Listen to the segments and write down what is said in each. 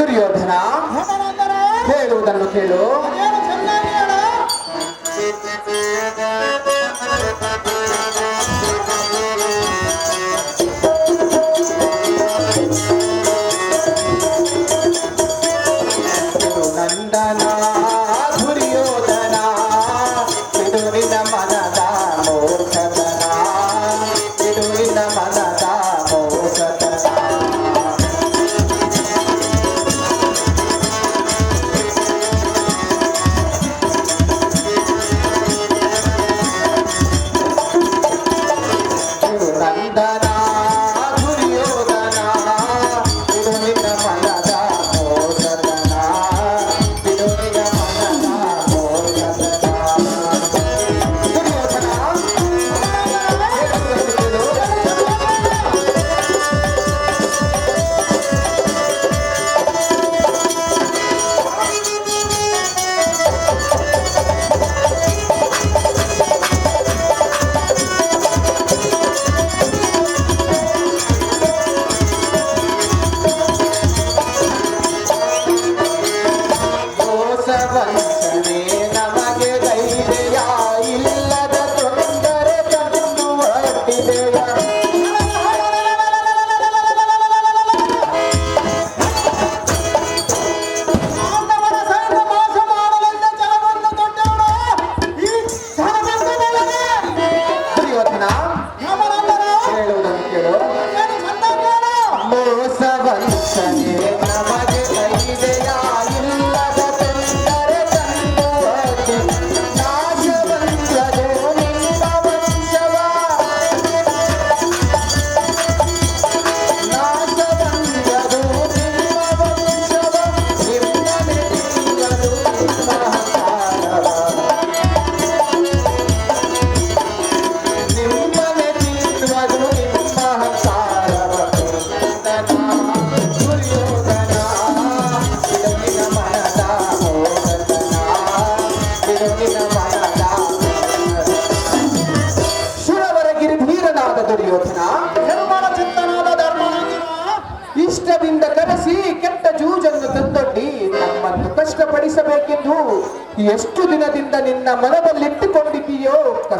ದುರ್ಯೋಧನ ಹೇಳುವುದನ್ನು ಕೇಳು.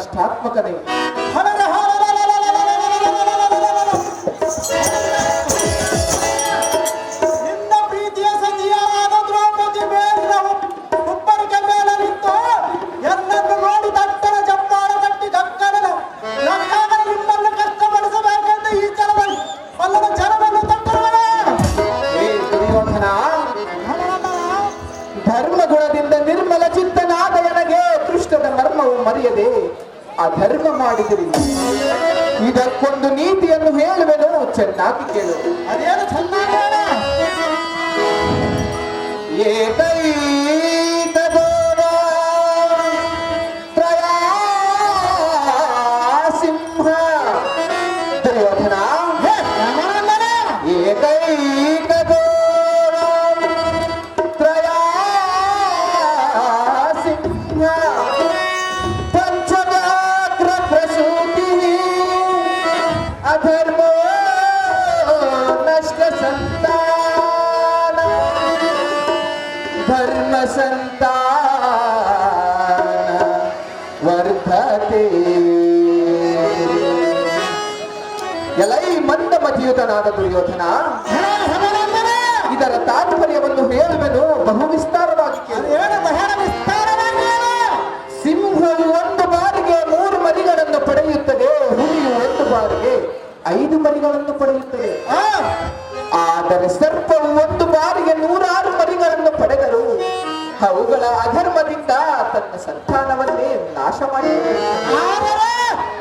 ಪ್ರತಿಷ್ಠಾತ್ಮಕನೇ ಹಣ ಟಾಪಿಕ್ ಕೇಳು ಅದೇನು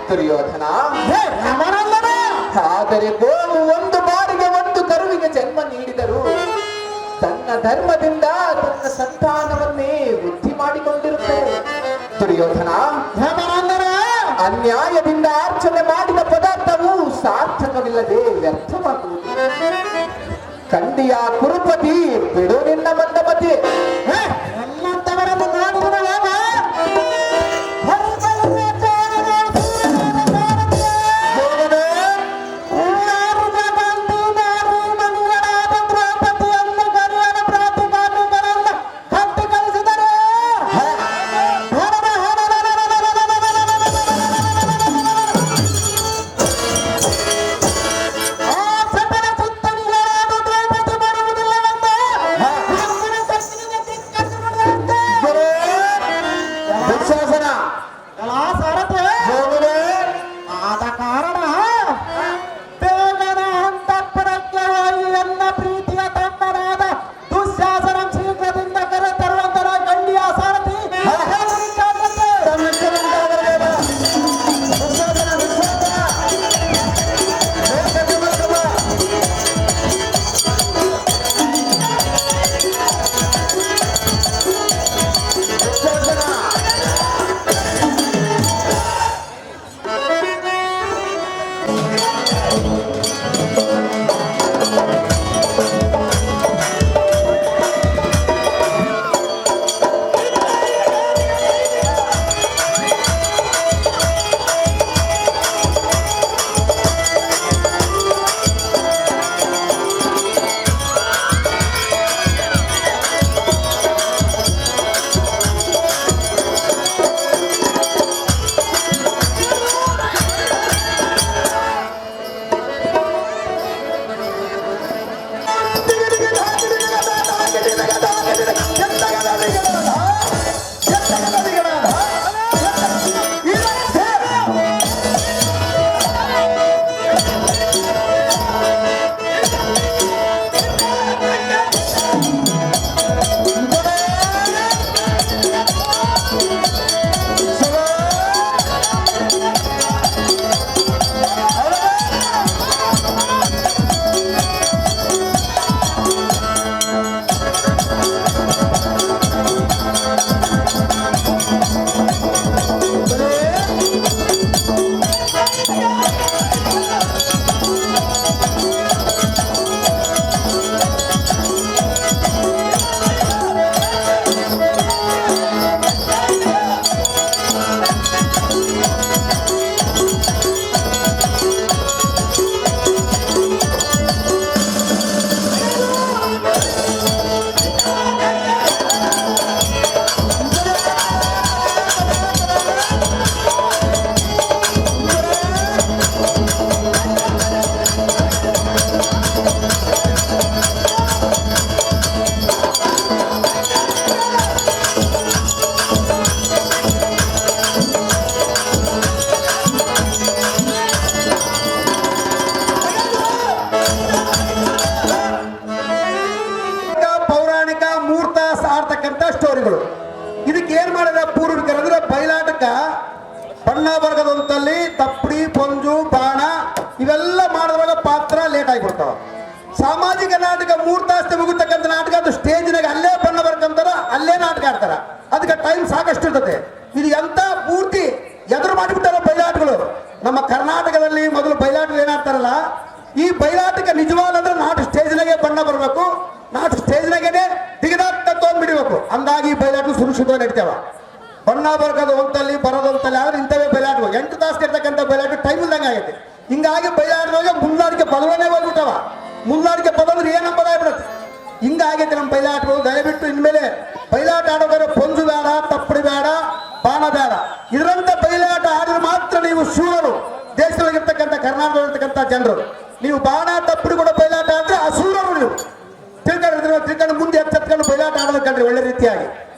ದುರ್ಯೋಧನ. ಆದರೆ ಗೋವು ಒಂದು ಬಾರಿಗೆ ಒಂದು ಕರುವಿಗೆ ಜನ್ಮ ನೀಡಿದರು. ತನ್ನ ಧರ್ಮದಿಂದ ತನ್ನ ಸಂತಾನವನ್ನೇ ವೃದ್ಧಿ ಮಾಡಿಕೊಂಡಿರುತ್ತೆ. ದುರ್ಯೋಧನ ಅನ್ಯಾಯದಿಂದ ಆರ್ಚನೆ ಮಾಡಿದ ಪದಾರ್ಥವು ಸಾರ್ಥಕವಿಲ್ಲದೆ ವ್ಯರ್ಥವಾಗುವುದು. ಖಂಡಿಯ ಕುರುಪತಿ ಬಿಡು ನಿನ್ನ ಮಂದಮತಿ ತಪ್ಪದಂದ್ರೆ ಏನು ಹಿಂಗ ಹಿಂಗಾಗೈತೆ ನಮ್ಮ ಬಯಲಾಟಗಳು ದಯವಿಟ್ಟು ಇನ್ಮೇಲೆ ಪೈಲಾಟ್ ಆಡೋದ್ರೆ ಪೊಂಜು ಬೇಡ, ತಪ್ಪಡಿ ಬೇಡ, ಬಾಣ ಬೇಡ. ಇದರಂತ ಪೈಲಾಟ ಆಡಿದ್ರೆ ಮಾತ್ರ ನೀವು ಶೂರರು. ದೇಶದೊಳಗಿರ್ತಕ್ಕಂಥ, ಕರ್ನಾಟಕದಲ್ಲಿರ್ತಕ್ಕಂಥ ಜನರು. ನೀವು ಬಾಣ, ತಪ್ಪಡಿ ಕೂಡ ಪೈಲಾಟ ಆದ್ರೆ ಅಸೂರರು ನೀವು. ತಿಳ್ಕೊಂಡು ತಿಳ್ಕೊಂಡು ಮುಂದೆ ಎಚ್ಚೆತ್ಕೊಂಡು ಬಯಲಾಟ ಆಡೋದಕ್ಕಂದ್ರೆ ಒಳ್ಳೆ ರೀತಿಯಾಗಿ.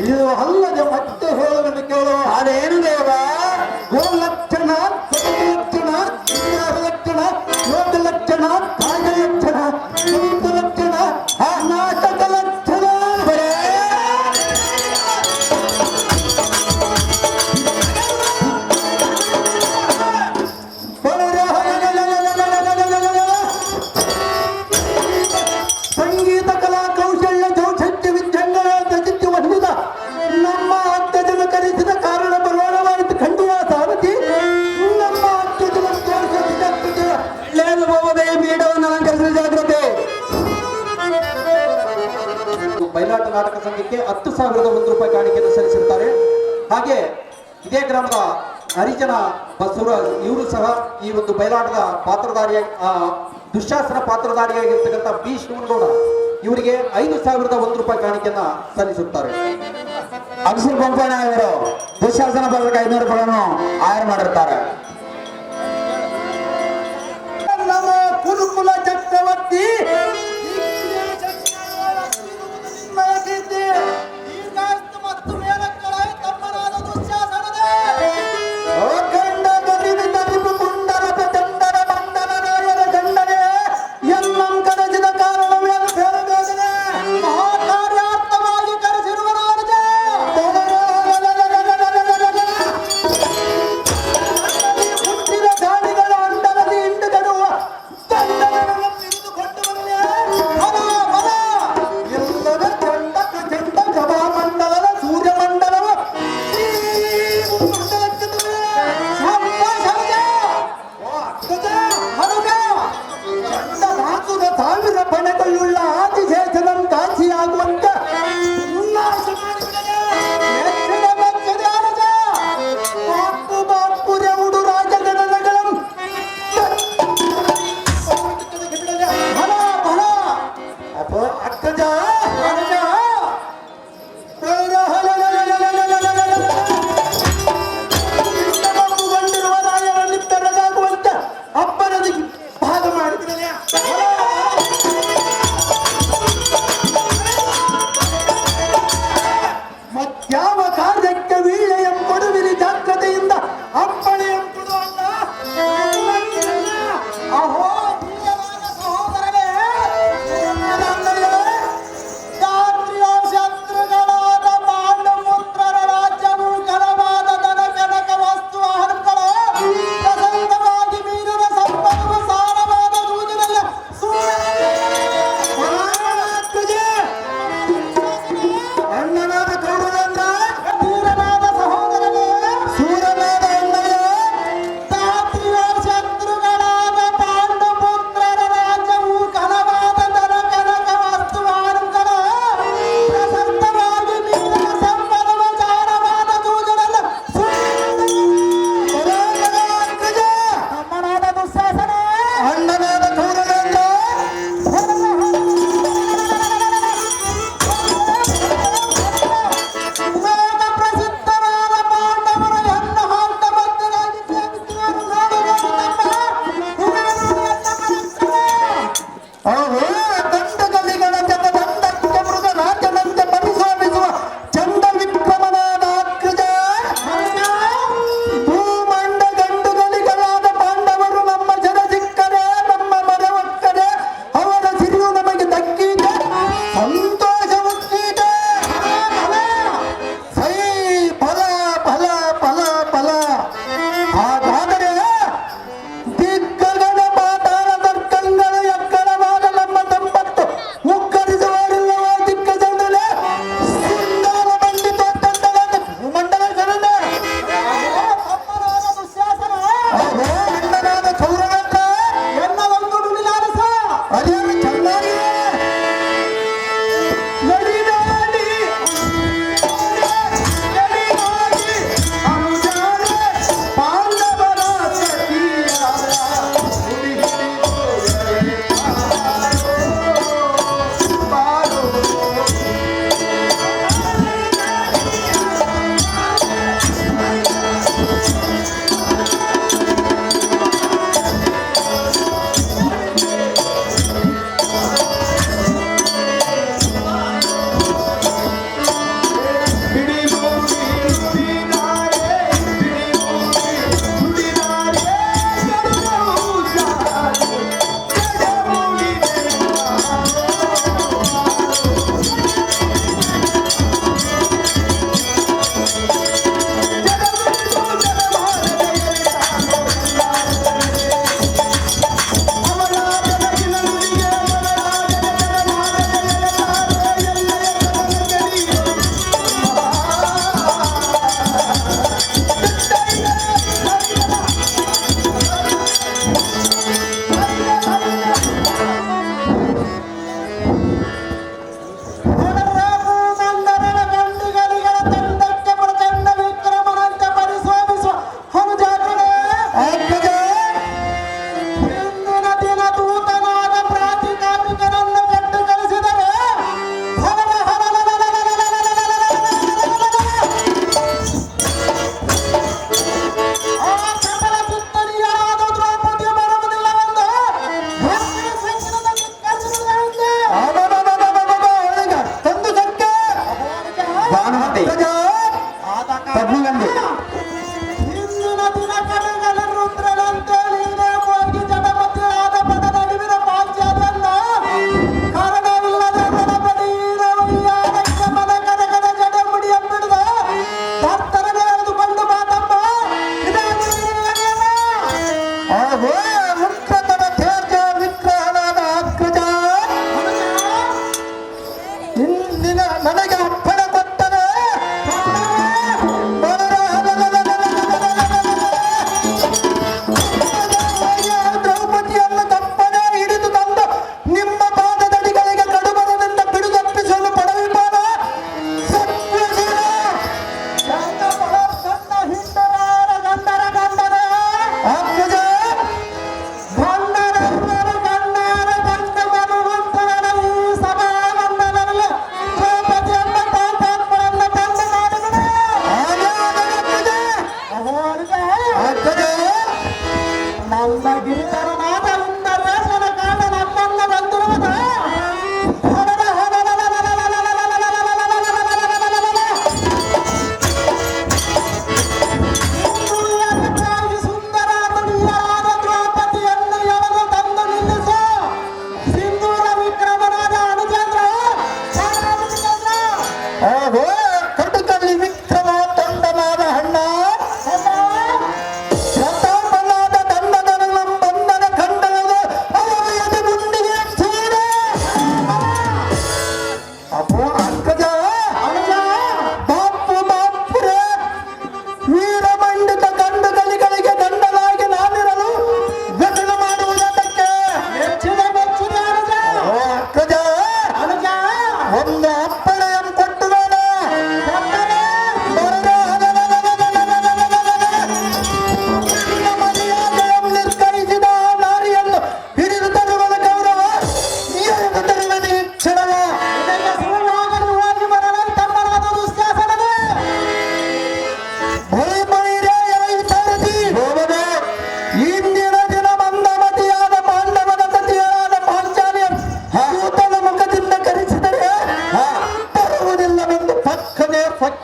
ಇದು ಅಲ್ಲದೆ ಮತ್ತೆ ಹೇಳುವುದನ್ನು ಕೇಳುವ ಅದೇನು ದೇವ? ಗೋಲಕ್ಕ ಪಾತ್ರಧಾರಿಯಾಗಿ ದುಶಾಸನ ಪಾತ್ರಧಾರಿಯಾಗಿರ್ತಕ್ಕಂಥ ಬಿ ಶಿವನಗೌಡ ಇವರಿಗೆ ಐದು ಸಾವಿರದ ಒಂದು ರೂಪಾಯಿ ಕಾಣಿಕೆಯನ್ನ ಸಲ್ಲಿಸುತ್ತಾರೆ. ಅಕ್ಷರ ಅವರು ದುಶಾಸನ ಪಾತ್ರಕ್ಕೆ ಐನೂರು ರೂಪಾಯಿಗಳನ್ನು ಆಯ್ಕೆ ಮಾಡಿರ್ತಾರೆ. ಕುರುಕುಲ ಚಕ್ರವರ್ತಿ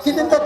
He didn't.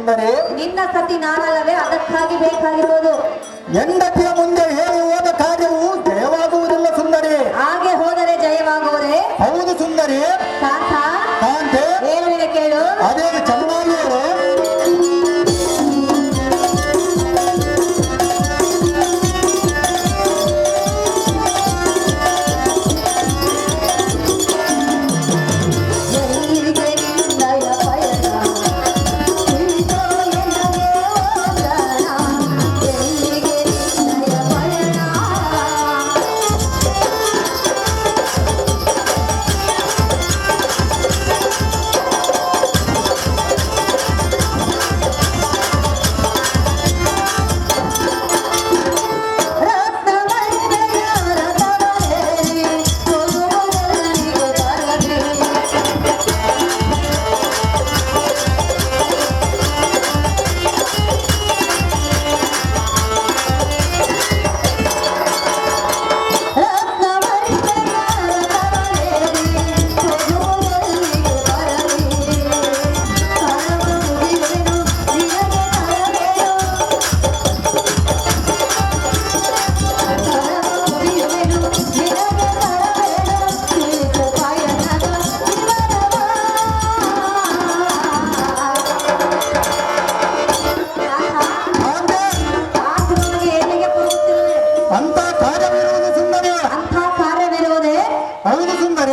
ಸುಮ್ಮನೆ ನಿನ್ನ ಸತಿ ನಾನಲ್ಲವೇ? ಅದಕ್ಕಾಗಿ ಬೇಕಾಗಿರುವುದು. ಹೆಂಡತಿಯ ಮುಂದೆ ಏನು ಹೌದು ಸುಂದರ.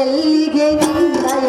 ಎಲ್ಲಿಗೆ ನಿನ್ನಯ